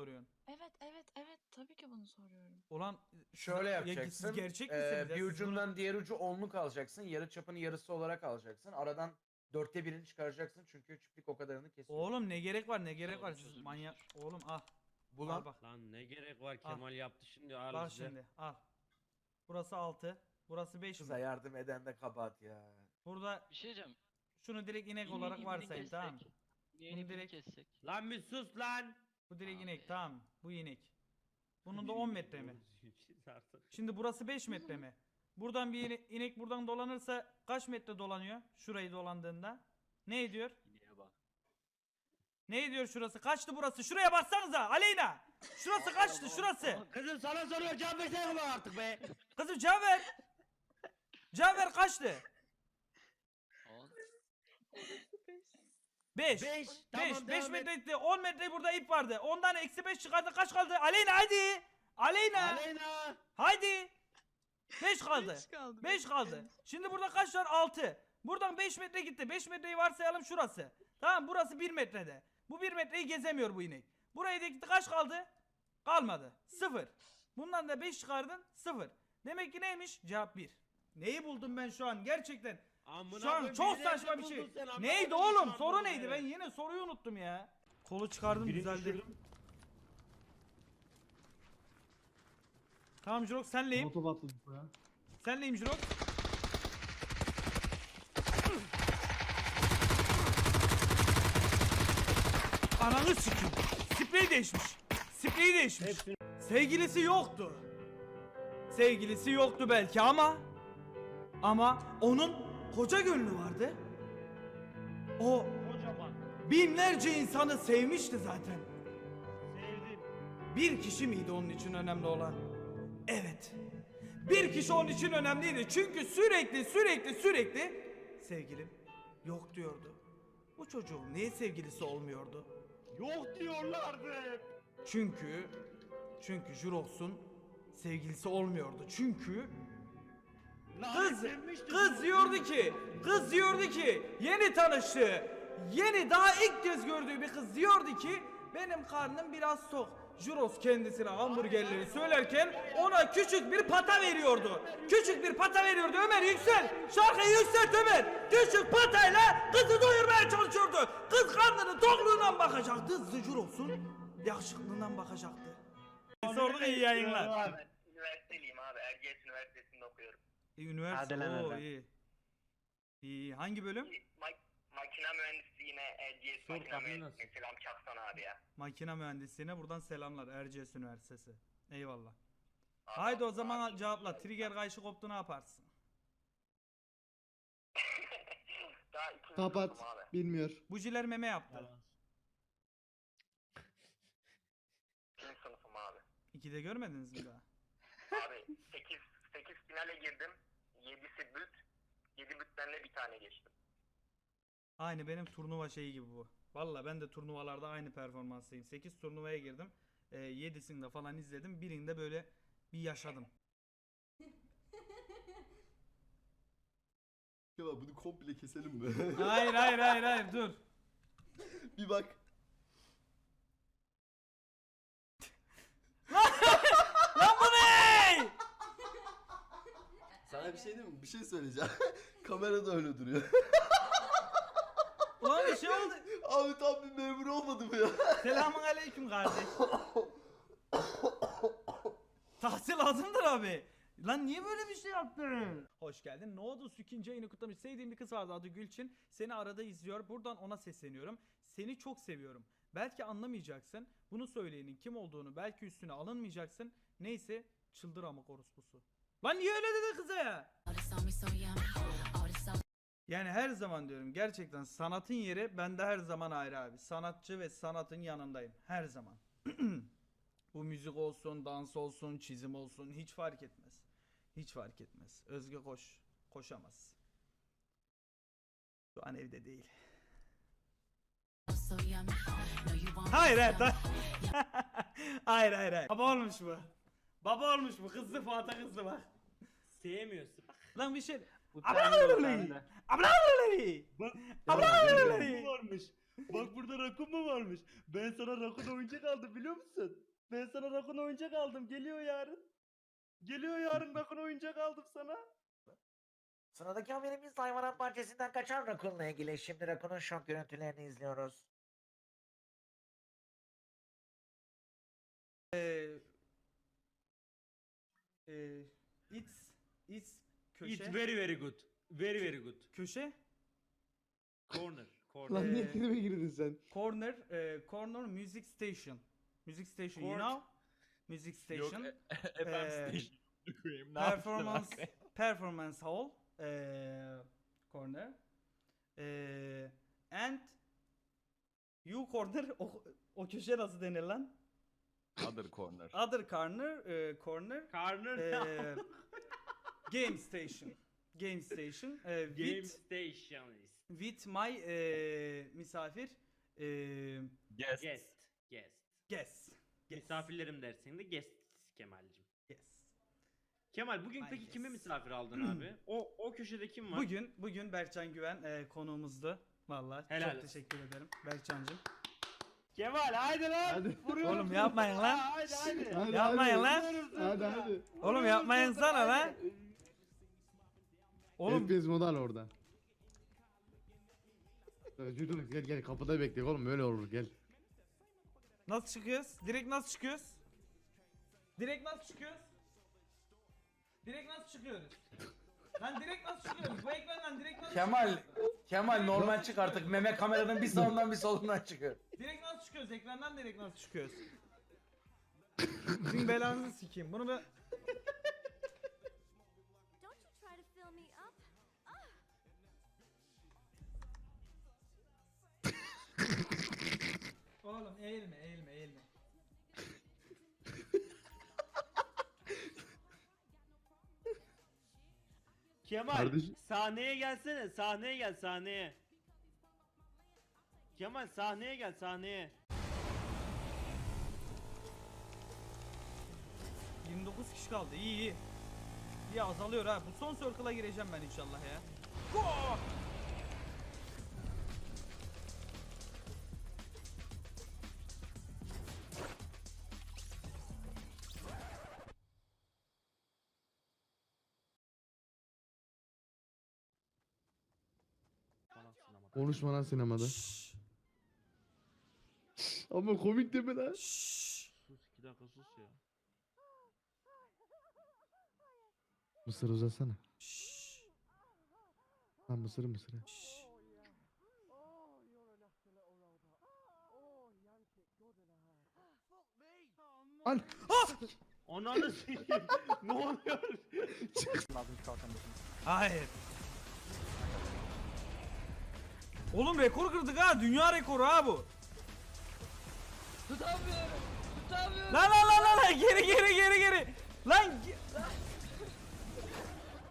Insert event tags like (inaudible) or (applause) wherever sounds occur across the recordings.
soruyorsun? Evet evet evet tabii ki bunu soruyorum. Ulan Şöyle ya siz yapacaksın. gerçek eee, misiniz? ya? bir Siz bunu- ucundan diğer ucu onluk alacaksın. Yarı çapını yarısı olarak alacaksın. Aradan dörtte birini çıkaracaksın çünkü çiftlik o kadarını kesiyor. Oğlum ne gerek var ne gerek var siz çözülmüştür. manyak. Oğlum ah. Bu Al lan bak. Lan ne gerek var Al. Kemal yaptı şimdi al Bak size. şimdi al. Burası 6. Burası 5 kıza yardım eden de kabahat ya. Burada Bir şey diyeceğim. şunu direkt inek olarak ineği varsayın tamam mı? kessek, direkt- kessek. Lan bir sus lan. Bu direkt Abi. inek tamam? Bu inek. Bunun da (laughs) 10 metre mi? Şimdi burası 5 metre mi? Buradan bir ine- inek buradan dolanırsa kaç metre dolanıyor? Şurayı dolandığında. Ne ediyor? İneğe bak. Ne ediyor şurası? Kaçtı burası? Şuraya baksanıza Aleyna. Şurası kaçtı şurası? Kızım sana soruyor cevap versene artık be. Kızım cevap ver. Cevap ver kaçtı? 5. 5 5. 5 metre gitti. 10 metre burada ip vardı. Ondan eksi 5 çıkardı. Kaç kaldı? Aleyna hadi. Aleyna. Aleyna. Hadi. 5 kaldı. Beş kaldı. 5 kaldı. Şimdi burada kaç var? 6. Buradan 5 metre gitti. 5 metreyi varsayalım şurası. Tamam burası 1 metrede. Bu 1 metreyi gezemiyor bu inek. Buraya da gitti kaç kaldı? Kalmadı. 0. Bundan da 5 çıkardın 0. Demek ki neymiş? Cevap 1. Neyi buldum ben şu an gerçekten? Amına Şu an koyayım, çok bizi saçma nerede bir şey. buldun sen? Amına Neydi koyayım, oğlum? şu an Soru buldun neydi? Ben yine soruyu unuttum ya. Kolu çıkardım düzeldi. Tamam Jirok senleyim. Motor patladı bu ya. Senleyim Jirok. Ananı sikim. Sprey değişmiş. Sprey değişmiş. Sevgilisi yoktu. Sevgilisi yoktu belki ama ama onun koca gönlü vardı. O Kocaman. binlerce insanı sevmişti zaten. Sevdim. Bir kişi miydi onun için önemli olan? Evet. Bir kişi onun için önemliydi. Çünkü sürekli sürekli sürekli sevgilim yok diyordu. Bu çocuğun niye sevgilisi olmuyordu? Yok diyorlardı hep. Çünkü çünkü Jurox'un sevgilisi olmuyordu. Çünkü kız kız diyordu ki kız diyordu ki yeni tanıştı. Yeni daha ilk kez gördüğü bir kız diyordu ki benim karnım biraz tok. Juros kendisine hamburgerleri söylerken ona küçük bir pata veriyordu. Küçük bir pata veriyordu. Ömer yüksel. Şarkıyı yükselt Ömer. Küçük patayla kızı doyurmaya çalışıyordu. Kız karnının tokluğundan bakacaktı. Juros'un yakışıklığından bakacaktı. Sorduk iyi yayınlar. Üniversiteliyim abi. Erciyes Üniversitesi'nde okuyorum. E, üniversite. Oo, oradan. iyi. İyi. Hangi bölüm? Mak makine mühendisi yine Erciyes Sor, makine adın mühendisi. nasıl? Selam Çaksan abi ya. Makine mühendisliğine buradan selamlar Erciyes Üniversitesi. Eyvallah. Abi, Haydi o zaman abi. cevapla. Trigger kayışı koptu ne yaparsın? (laughs) Daha ikinci Kapat. sınıfım abi. Bilmiyor. Bujiler meme yaptı. İkinci sınıfım abi. İkide görmediniz mi daha? Abi 8, 8 finale girdim. 7'si büt. 7 bütlerle bir tane geçtim. Aynı benim turnuva şeyi gibi bu. Valla ben de turnuvalarda aynı performanstayım. 8 turnuvaya girdim. Ee, 7'sinde falan izledim. Birinde böyle bir yaşadım. (laughs) Ya bunu komple keselim mi? (laughs) hayır hayır hayır hayır dur. (laughs) bir bak. Lan bu ne? Sana bir şey diyeyim mi? Bir şey söyleyeceğim. (laughs) Kamera da öyle duruyor. Ulan bir şey oldu. (laughs) Abi tam bir memur olmadı mı ya? Selamun aleyküm kardeş. Tahsil lazımdır abi. Lan niye böyle bir şey yaptın? Hoş geldin. Ne oldu? ikinci ayını kutlamış. Sevdiğim bir kız vardı adı Gülçin. Seni arada izliyor. Buradan ona sesleniyorum. Seni çok seviyorum. Belki anlamayacaksın. Bunu söyleyenin kim olduğunu belki üstüne alınmayacaksın. Neyse çıldır amık orospusu. Lan niye öyle dedi kıza ya? Yani her zaman diyorum gerçekten sanatın yeri bende her zaman ayrı abi. Sanatçı ve sanatın yanındayım. Her zaman. (clears throat) Bu müzik olsun, dans olsun, çizim olsun hiç fark etmez. Hiç fark etmez. Özge koş. Koşamaz. Şu an evde değil. Hayır hayır. hayır (laughs) hayır hayır. Baba olmuş bu. Baba olmuş bu. Kızdı Fuat'a kızdı bak. Sevmiyorsun. Lan bir şey. Bu Ablalalali. Bu varmış. Bak burada rakun mu varmış? Ben sana rakun oyuncak aldım biliyor musun? Ben sana rakun oyuncak aldım. Geliyor yarın. Geliyor yarın rakun oyuncak aldım sana. Sıradaki haberimiz hayvanat bahçesinden kaçan rakunla ilgili. Şimdi rakunun şok görüntülerini izliyoruz. Ee, e, it's it's köşe. It's very very good. Very very good. köşe. Corner. Corner. Lan niye Ee, tribe girdin sen? Corner, e, corner music station. Music station, you Court. know? Music station. FM Ee, station. (laughs) koyayım. Ne yaptın performance (laughs) performance hall eee corner eee and you corner o, o köşe nasıl denir lan? Other corner. Other corner eee, corner Corner. eee, (laughs) game station game station Game with stationist. with my eee, misafir eee Yes. Guest. Guest. guest Misafirlerim dersin de guest Kemal'cim. yes. Kemal bugün My peki guest. kimi misafir aldın abi? O o köşede kim var? Bugün bugün Berkcan Güven eee, konuğumuzdu. Vallahi Helal çok olsun. teşekkür ederim Berkcan'cığım. Kemal haydi lan. Hadi. Vuruyorum Oğlum yapmayın lan. Haydi haydi. Hadi, Yapmayın hadi. lan. Vuruyorum seni. Hadi hadi. Oğlum yapmayın sana lan. Oğlum FPS modu al orada. Yürü gel gel kapıda bekle oğlum öyle olur gel. nasıl çıkıyoruz? Direkt nasıl çıkıyoruz? Direkt nasıl çıkıyoruz? Direkt nasıl çıkıyoruz? Lan direkt nasıl çıkıyoruz? Bu ekrandan direkt nasıl Kemal, çıkıyoruz? Kemal normal çık artık. Meme kameranın bir sağından bir solundan çıkıyor. Direkt nasıl çıkıyoruz? Ekrandan direkt nasıl çıkıyoruz? Sizin belanızı sikeyim. Bunu ben... eğilme eğilme eğilme. (laughs) Kemal Kardeşim- sahneye gelsene sahneye gel sahneye. Kemal sahneye gel sahneye. 29 kişi kaldı. İyi iyi. İyi azalıyor ha. Bu son circle'a gireceğim ben inşallah ya. Go! Konuşma lan sinemada. Şşş. (laughs) Ama komik deme lan. Şşş. Sus 2 dakika sus ya. Mısır uzasana. Şşş. Lan mısır mısır. Şşş. Lan. Ananı sikeyim. (laughs) ne oluyor? Hayır. Oğlum rekor kırdık ha. Dünya rekoru ha bu. Tutamıyorum. Tutamıyorum. Lan lan lan lan lan. Geri geri geri geri. Lan ge-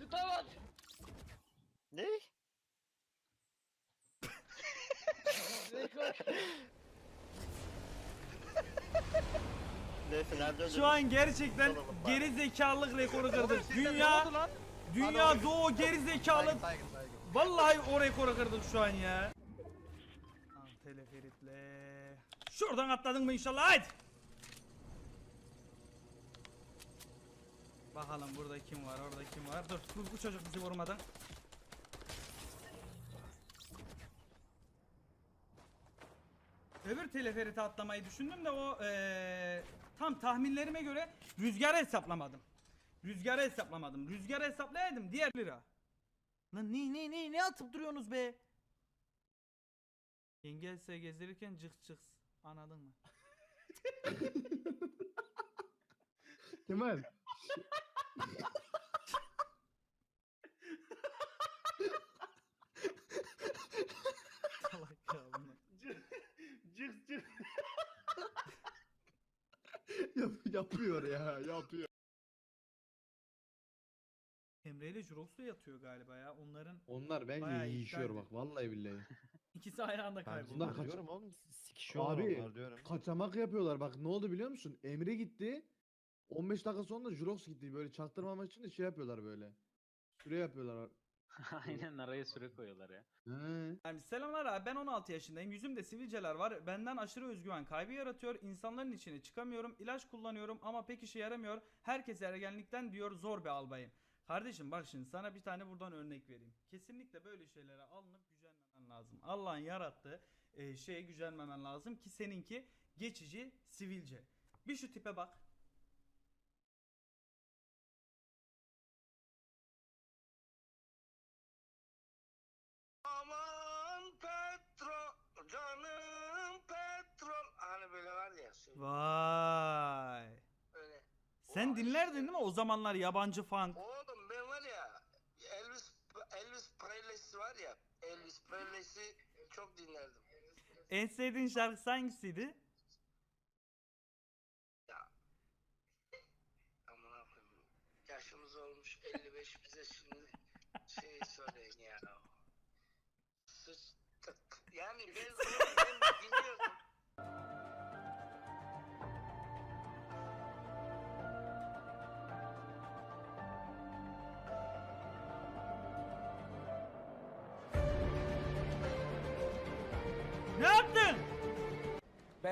Tutamadım. Ne? Rekor. Neyse nerede şu an gerçekten geri zekalılık rekoru kırdık. Dünya Dünya doğu geri zekalı. Vallahi o rekoru şu an ya. Tamam teleferitle. Şuradan atladın mı inşallah haydi. Bakalım burada kim var orada kim var. Dur bu, bu çocuk bizi vurmadan. Öbür teleferite atlamayı düşündüm de o eee, tam tahminlerime göre rüzgarı hesaplamadım. Rüzgarı hesaplamadım. Rüzgarı hesaplayaydım diğer lira. Lan ne ne ne ne atıp duruyorsunuz be? Yengelse gezdirirken cık cık. Anladın mı? (laughs) Kemal. Salak ya bunlar. Cık cık. (laughs) Yap- yapıyor ya yapıyor. Emre ile Jurox da yatıyor galiba ya. Onların Onlar bence Bayağı yiyişiyor bak vallahi billahi. (laughs) ikisi aynı anda kayboldu. Bunlar kaç... Diyorum oğlum sikişiyorlar Abi onlar diyorum. kaçamak yapıyorlar bak ne oldu biliyor musun? Emre gitti. 15 dakika sonra da Jurox gitti böyle çaktırmamak için de şey yapıyorlar böyle. Süre yapıyorlar. (laughs) Aynen araya süre koyuyorlar ya. He. Yani selamlar abi ben 16 yaşındayım. Yüzümde sivilceler var. Benden aşırı özgüven kaybı yaratıyor. İnsanların içine çıkamıyorum. İlaç kullanıyorum ama pek işe yaramıyor. Herkes ergenlikten diyor zor bir albayım. Kardeşim bak şimdi sana bir tane buradan örnek vereyim. Kesinlikle böyle şeylere alınıp gücenmemen lazım. Allah'ın yarattığı e, şeye gücenmemen lazım ki seninki geçici sivilce. Bir şu tipe bak. Aman petrol canım petrol hani böyle var ya şey, Vay. öyle. Sen dinlerdin değil mi o zamanlar yabancı funk? Oğlum ben var ya Elvis Elvis Presley var ya Elvis Presley'i çok dinlerdim. En sevdiğin şarkısı hangisiydi?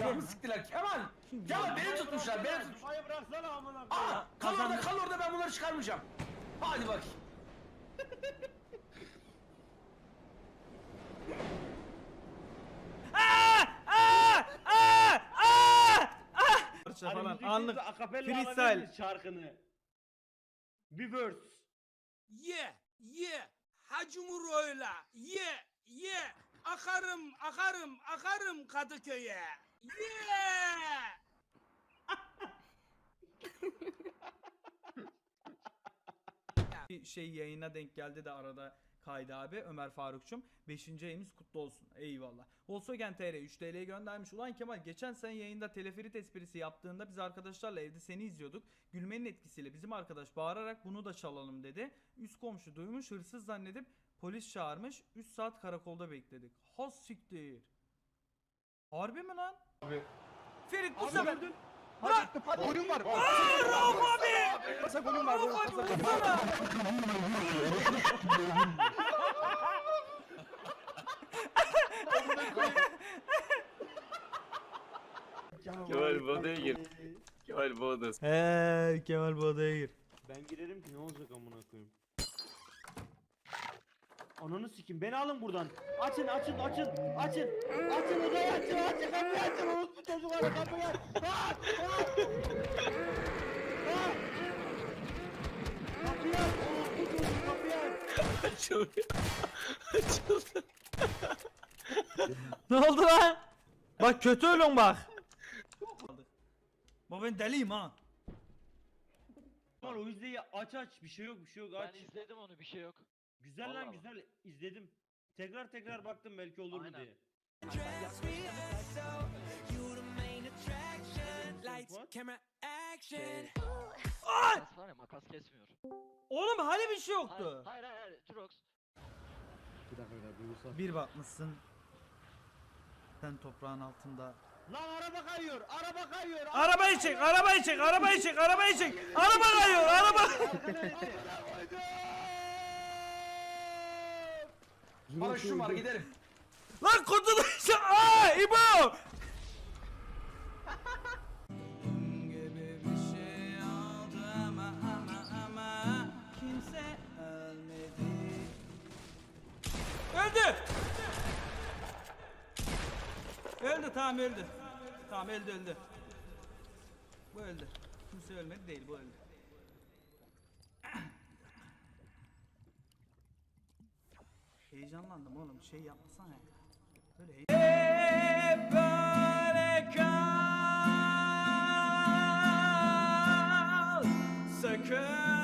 Belamı siktiler Kemal. Kemal beni tutmuşlar beni tutmuşlar. Kafayı bıraksana amına Aa, koyayım. kal orada kal orada ben bunları çıkarmayacağım. Hadi bak. Aa! Aa! Aa! Aa! Aa! Parça Hadi falan anlık. freestyle. şarkını. Bir verse. Ye, ye. Hacımur öyle. Ye, ye. Akarım, akarım, akarım Kadıköy'e. Ye. (laughs) Bir şey yayına denk geldi de arada kaydı abi Ömer Farukçum. 5. ayımız kutlu olsun. Eyvallah. Volkswagen TR 3 TL göndermiş. Ulan Kemal geçen sen yayında teleferit esprisi yaptığında biz arkadaşlarla evde seni izliyorduk. Gülmenin etkisiyle bizim arkadaş bağırarak bunu da çalalım dedi. Üst komşu duymuş hırsız zannedip polis çağırmış. 3 saat karakolda bekledik. Has siktir. Harbi mi lan? Abi. Ferit bu sefer. Bırak. Oyun var. Aa, Rauf abi. Yasak oyun var. Rauf abi vursana. Kemal bu odaya gir. Kemal bu odası. Eee Kemal bu odaya gir. Ben girerim ki ne olacak amına koyayım. Ananı sikim beni alın buradan. Açın açın açın açın. Açın odayı açın açın kapıyı açın. Orospu çocukları kapıyı aç. Aç aç. Aç. Kapıyı aç. Orospu çocuk kapıyı aç. Açıldı. Ne oldu lan? Bak kötü ölüm bak. Bak ben deliyim ha. Aman o yüzdeyi aç aç bir şey yok bir şey yok aç. izledim onu bir şey yok. Güzel lan Vallahi bak. güzel izledim. Tekrar tekrar baktım belki olur mu Aynen. diye. Makas var ya makas kesmiyor. Oğlum hani bir şey yoktu. Hayır hayır hayır Jurox. Bir dakika bir dakika. duygusal. Bir bakmışsın. Sen toprağın altında. Lan araba kayıyor araba kayıyor. Arabayı çek, arabayı çek, arabayı çek, arabayı çek. Araba kayıyor, araba. (laughs) Bana şu var gidelim. Lan kurtuluş. Aa, İbo. Öldü. Öldü tamam öldü. Tamam öldü öldü. Bu öldü. Kimse ölmedi değil bu öldü. Heyecanlandım oğlum şey yapmasana ya. Böyle kal Sakın